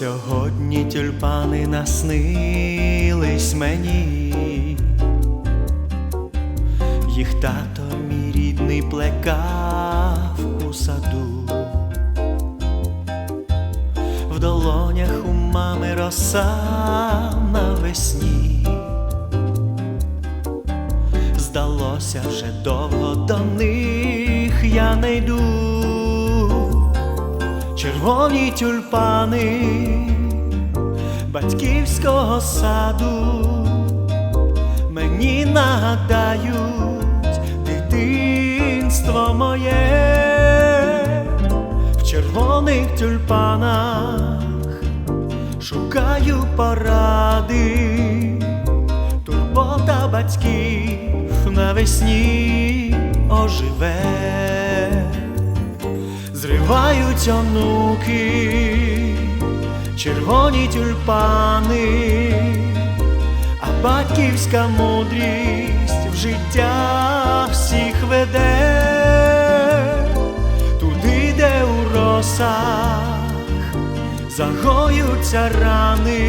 Сьогодні тюльпани наснились мені, їх тато мій рідний плекав у саду, в долонях у мами роса навесні. Здалося вже довго до них я не йду червоні тюльпани батьківського саду. Мені нагадають дитинство моє в червоних тюльпанах. Шукаю поради, турбота батьків навесні оживе зривають онуки, червоні тюльпани, а батьківська мудрість в життя всіх веде, туди, де у росах загоються рани,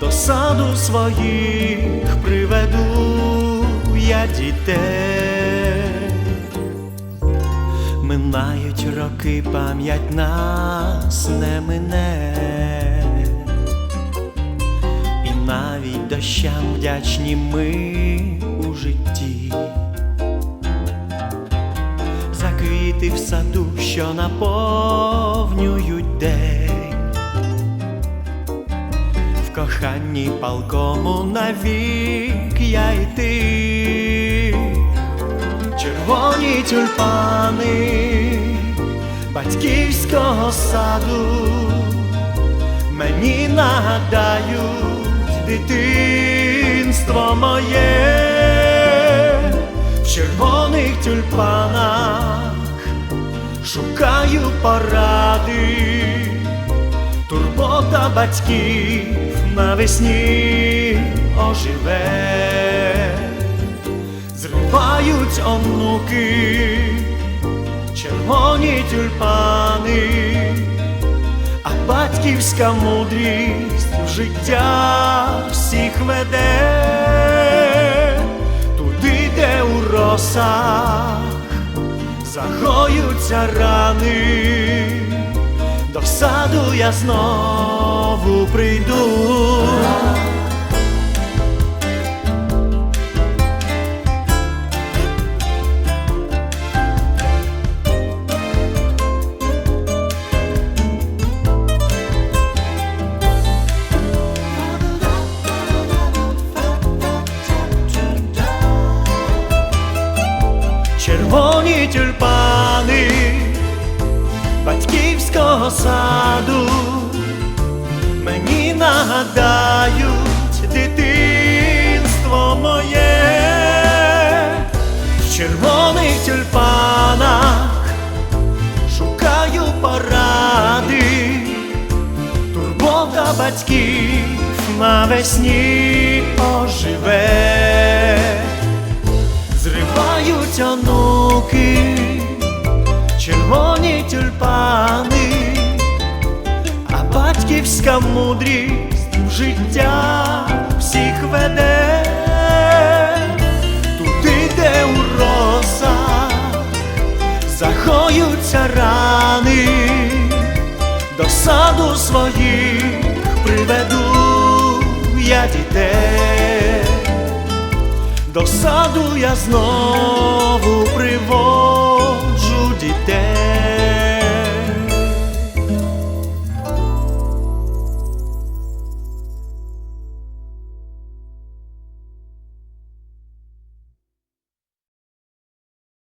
до саду своїх приведу я дітей. Минають роки, пам'ять нас не мине, і навіть дощам вдячні ми у житті, за квіти в саду, що наповнюють день, в коханні палкому навік я й ти червоні тюльпани саду мені нагадають дитинство моє. В червоних тюльпанах шукаю поради, турбота батьків навесні оживе. Зривають онуки, червоні тюльпани, а батьківська мудрість в життя всіх веде, туди, де у росах загоються рани, до саду я знову прийду. Червоні тюльпани батьківського саду. Мені нагадають дитинство моє. В червоних тюльпанах шукаю поради, турбота батьків навесні оживе зривають онуки, червоні тюльпани, а батьківська мудрість в життя всіх веде, туди, де у росах загоються рани, до саду своїх приведу я дітей до саду я знову приводжу